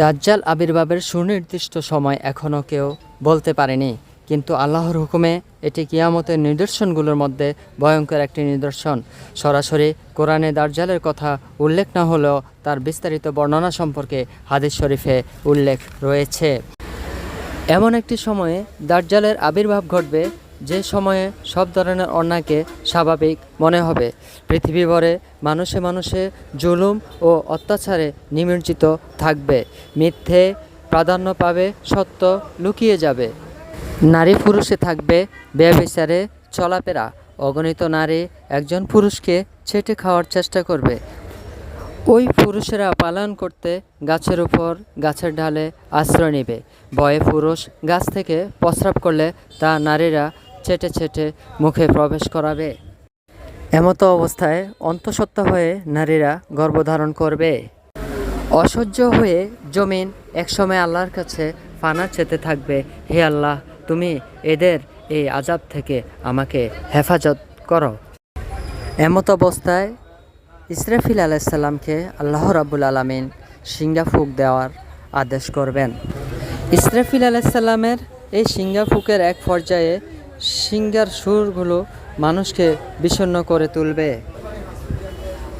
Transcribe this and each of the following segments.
দাজ্জাল আবির্ভাবের সুনির্দিষ্ট সময় এখনও কেউ বলতে পারেনি। কিন্তু আল্লাহর হুকুমে এটি কিয়ামতের নিদর্শনগুলোর মধ্যে ভয়ঙ্কর একটি নিদর্শন। সরাসরি কোরআনে দাজ্জালের কথা উল্লেখ না হলেও তার বিস্তারিত বর্ণনা সম্পর্কে হাদিস শরীফে উল্লেখ রয়েছে। এমন একটি সময়ে দাজ্জালের আবির্ভাব ঘটবে যে সময়ে সব ধরনের অন্যায়কে স্বাভাবিক মনে হবে। পৃথিবী ভরে মানুষে মানুষে জুলুম ও অত্যাচারে নিমজ্জিত থাকবে। মিথ্যে প্রাধান্য পাবে, সত্য লুকিয়ে যাবে। নারী পুরুষে থাকবে ব্যবিচারে চলাফেরা। অগণিত নারী একজন পুরুষকে ছেটে খাওয়ার চেষ্টা করবে। ওই পুরুষেরা পালন করতে গাছের উপর গাছের ডালে আশ্রয় নেবে। বয়ে পুরুষ গাছ থেকে প্রস্রাব করলে তা নারীরা ছেটে ছেটে মুখে প্রবেশ করাবে। এমতো অবস্থায় অন্তঃসত্ত্বা হয়ে নারীরা গর্ভধারণ করবে। অসহ্য হয়ে জমিন একসময় আল্লাহর কাছে ফানা চেতে থাকবে। হে আল্লাহ, তুমি এদের এই আজাব থেকে আমাকে হেফাজত করো। এমত অবস্থায় ইসরাফিল আলাইসাল্লামকে আল্লাহ রাবুল আলমিন সিঙ্গা ফুক দেওয়ার আদেশ করবেন। ইসরাফিল আলাইসাল্লামের এই সিঙ্গা ফুকের এক পর্যায়ে সিঙ্গার সুরগুলো মানুষকে বিষণ্ণ করে তুলবে।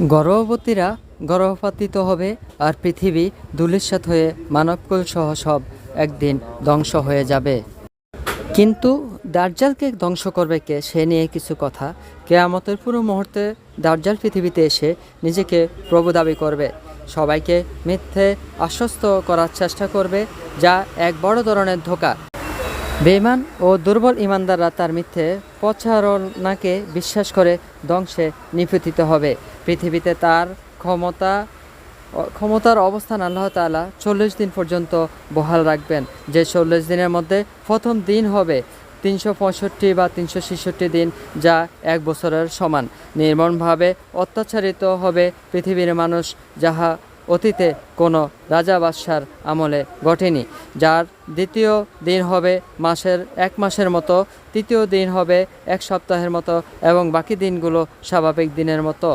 গর্ভবতীরা গর্ভপাতিত হবে আর পৃথিবী ধুলিস্বাত হয়ে মানবকুল সহ সব একদিন ধ্বংস হয়ে যাবে। কিন্তু দার্জালকে ধ্বংস করবে কে সে নিয়ে কিছু কথা। কেয়ামতের পুরো মুহূর্তে দার্জাল পৃথিবীতে এসে নিজেকে প্রভু দাবি করবে। সবাইকে মিথ্যে আশ্বস্ত করার চেষ্টা করবে, যা এক বড় ধরনের ধোকা। বেমান ও দুর্বল ইমানদাররা তার মিথ্যে প্রচারণাকে বিশ্বাস করে ধ্বংসে নিপতিত হবে। পৃথিবীতে তার ক্ষমতা ক্ষমতার অবস্থান আল্লাহ তাআলা চল্লিশ দিন পর্যন্ত বহাল রাখবেন। যে চল্লিশ দিনের মধ্যে প্রথম দিন হবে তিনশো পঁয়ষট্টি বা তিনশো ছেষট্টি দিন, যা এক বছরের সমান। নির্মমভাবে অত্যাচারিত হবে পৃথিবীর মানুষ, যাহা অতীতে কোনো রাজা বাদশার আমলে ঘটেনি, যার দ্বিতীয় দিন হবে মাসের এক মাসের মতো, তৃতীয় দিন হবে এক সপ্তাহের মতো এবং বাকি দিনগুলো স্বাভাবিক দিনের মতো।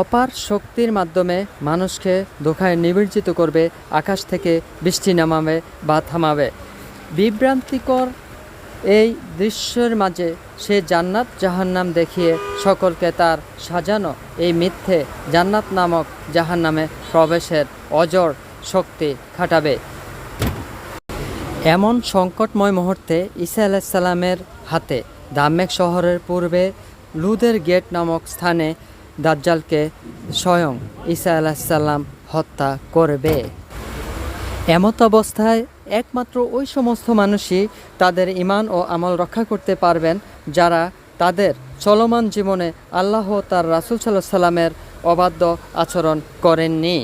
অপার শক্তির মাধ্যমে মানুষকে ধোকায় নিবৃজিত করবে, আকাশ থেকে বৃষ্টি নামাবে বা থামাবে। বিভ্রান্তিকর এই দৃশ্যের মাঝে সে জান্নাত জাহান্নাম দেখিয়ে সকলকে তার সাজানো এই মিথ্যে জান্নাত নামক জাহান্নামে প্রবেশের অজর শক্তি খাটাবে। এমন সংকটময় মুহূর্তে ঈসা আলাইসাল্লামের হাতে দামেক শহরের পূর্বে লুদের গেট নামক স্থানে দাজ্জালকে স্বয়ং ঈসা আলাহিসাল্লাম হত্যা করবে। এমত অবস্থায় একমাত্র ওই সমস্ত মানুষই তাদের ইমান ও আমল রক্ষা করতে পারবেন যারা তাদের চলমান জীবনে আল্লাহ তার রাসুল সাল্লাহ সাল্লামের অবাধ্য আচরণ করেননি।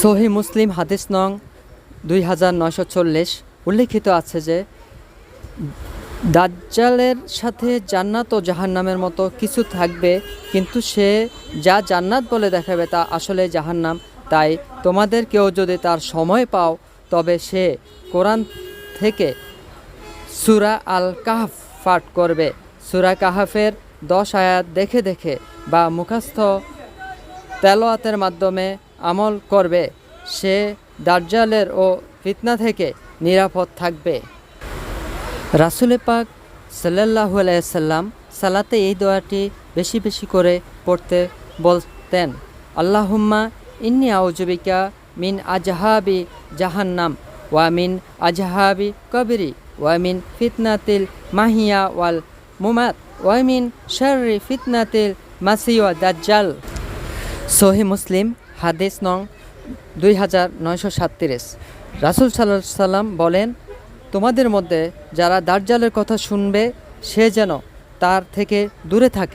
সহি মুসলিম হাদিস নং দুই হাজার নয়শো চল্লিশ উল্লেখিত আছে যে, দাজ্জালের সাথে জান্নাত ও জাহান্নামের মতো কিছু থাকবে, কিন্তু সে যা জান্নাত বলে দেখাবে তা আসলে জাহান্নাম। তাই তোমাদের কেউ যদি তার সময় পাও, তবে সে কোরআন থেকে সুরা আল কাহাফ পাঠ করবে। সুরা কাহাফের দশ আয়াত দেখে দেখে বা মুখস্থ তেলোয়াতের মাধ্যমে আমল করবে। সে দার্জালের ও ফিতনা থেকে নিরাপদ থাকবে। রাসুলে পাক সাল্লাহু আলাইসাল্লাম সালাতে এই দোয়াটি বেশি বেশি করে পড়তে বলতেন, আল্লাহুম্মা ইন্নি আউজুবিকা মিন আজহাবি জাহান্নাম ওয়া মিন আজহাবি কবরি ওয়া মিন ফিতনাতিল মাহিয়া ওয়াল মুমাত ওয়া মিন শাররি ফিতনাতিল মাসিওয়া দাজ্জাল সহি মুসলিম হাদিস নং দুই হাজার নয়শো সাতত্রিশ। রাসুল সাল্লাহ সাল্লাম বলেন, তোমাদের মধ্যে যারা দার্জালের কথা শুনবে, সে যেন তার থেকে দূরে থাকে।